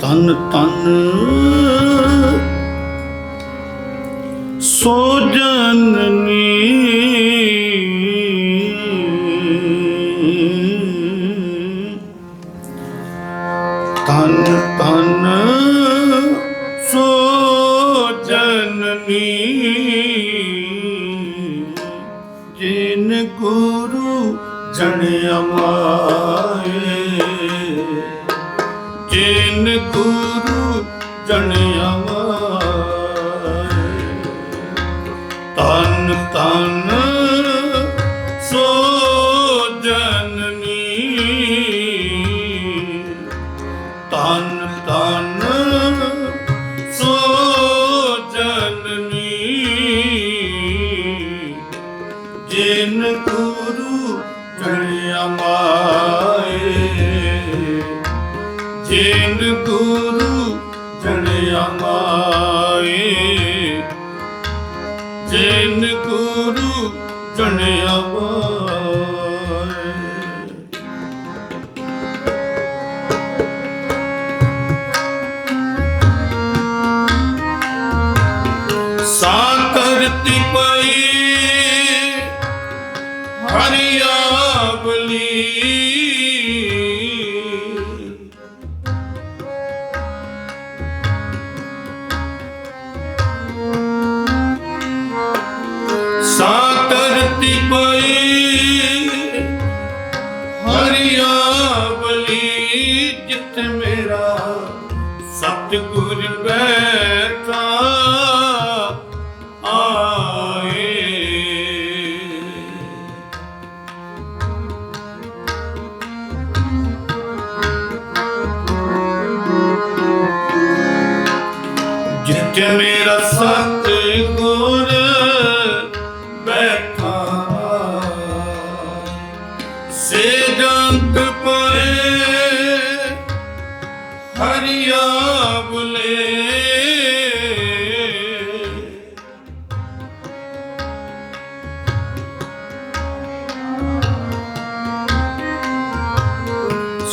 ਤਨ ਤਨ ਸੋਜਨ ਨੀ ਬਚਣ ਤਨ ਤਨ ਵਚਨ ਸਾਕਰਤੀ ਪਈ people.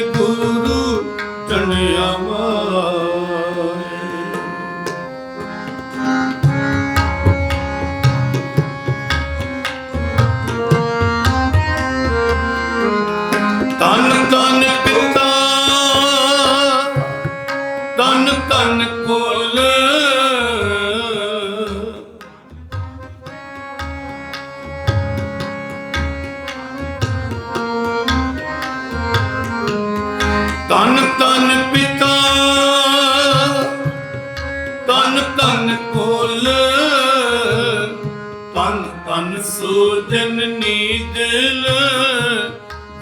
ਗੁਰੂ ਚੜਿਆ ਮਾ ਸੂਜਨ ਨੀਦਲ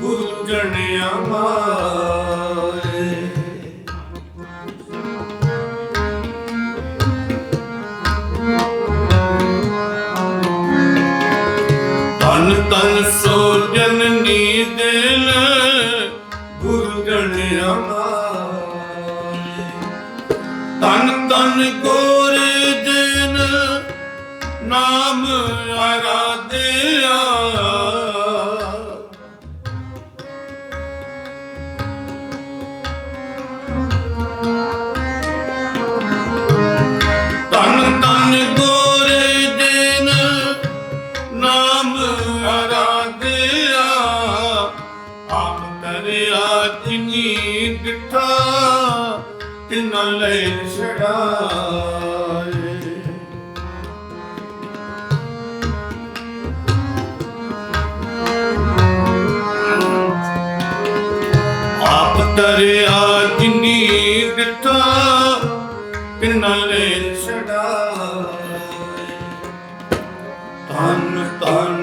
ਗੁਰੂ ਜਣਿਆ ਮਾਰੇ ਤਨ ਸੋਜਨ ਨੀ ਦਿਲ ਤਨ ਤਨ ਕੋਰ ਦਿਨ ਨਾਮ ਆਰਾਧਿਆ। ਛੜਾਏ ਆਪ ਤਰਿਆ ਜਿਨੀ ਡਿਠਾ ਕਿਨਾਲੇ ਛੜਾਏ ਤਨ ਤਨ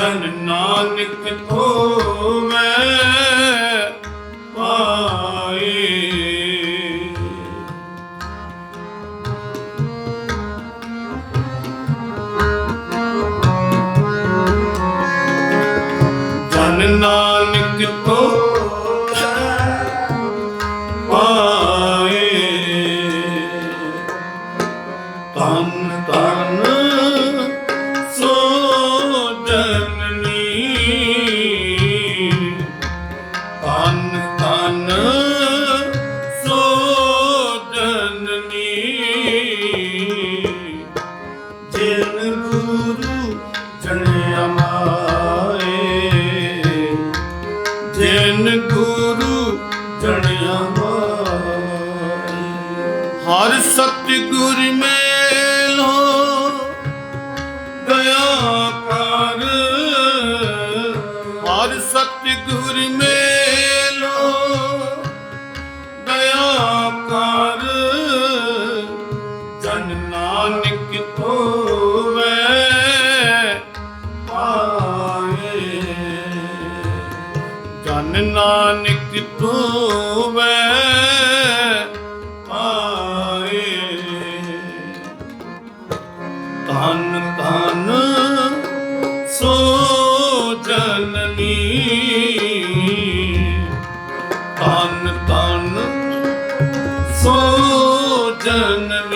ਜਨ ਨਾਨਕ ਕੋ ਮੈਂ ਪਾਏ। ਜਨ ਨਾਨਕ ਜਿਨ ਗੁਰੂ ਜਣਿਆ ਮਾਏ ਹਰ ਸਤਿਗੁਰ ਮੇਲ ਹੋ ਦਇਆ ਕਰ। ਹਰ ਸਤਿਗੁਰ ਮੇਲ ਜਨ ਨਾਨਕ ਹੋਵੇ ਆਏ ਤਨ ਤਨ ਸੋ ਜਨਨੀ ਤਨ ਤਨ ਸੋ ਜਨਨੀ